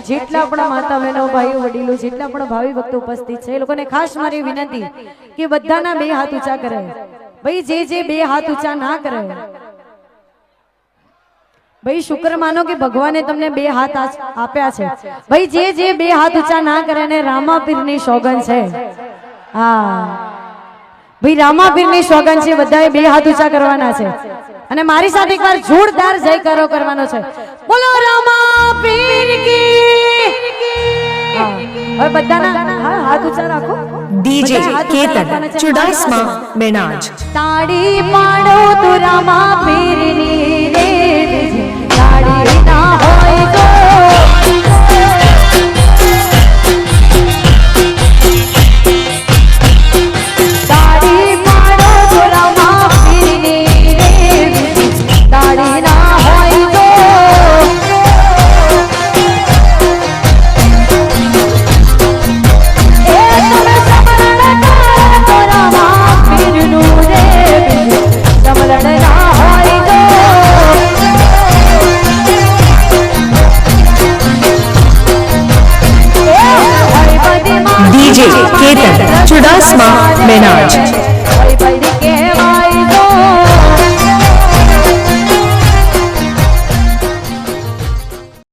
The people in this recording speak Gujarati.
જેટલા પણ માતા બહેનો ભાઈઓ વડીલો જેટલા પણ ભાવિ ભક્તો ઉપસ્થિત છે એ લોકોને ખાસ મારી વિનંતી કે બધાના બે હાથ ઊંચા કરે. ભાઈ જે જે બે હાથ ઊંચા ના કરે. ભાઈ શુક્ર માનો કે ભગવાને તમને બે હાથ આપ્યા છે. ભાઈ જે જે બે હાથ ઊંચા ના કરે ને રામાપીરની સોગન છે. હા. ભાઈ રામાપીરની સોગન છે બધાએ બે હાથ ઊંચા કરવાના છે. અને મારી સાથે એકવાર જોરદાર જયકારો કરવાનો છે. બધાના હા, હાથ ઊંચા રાખો. ડીજે કેતન. ચુડાસમા બેનાજ તાળી પાડો ડીજે કેતન ચુડાસમા બેનાજ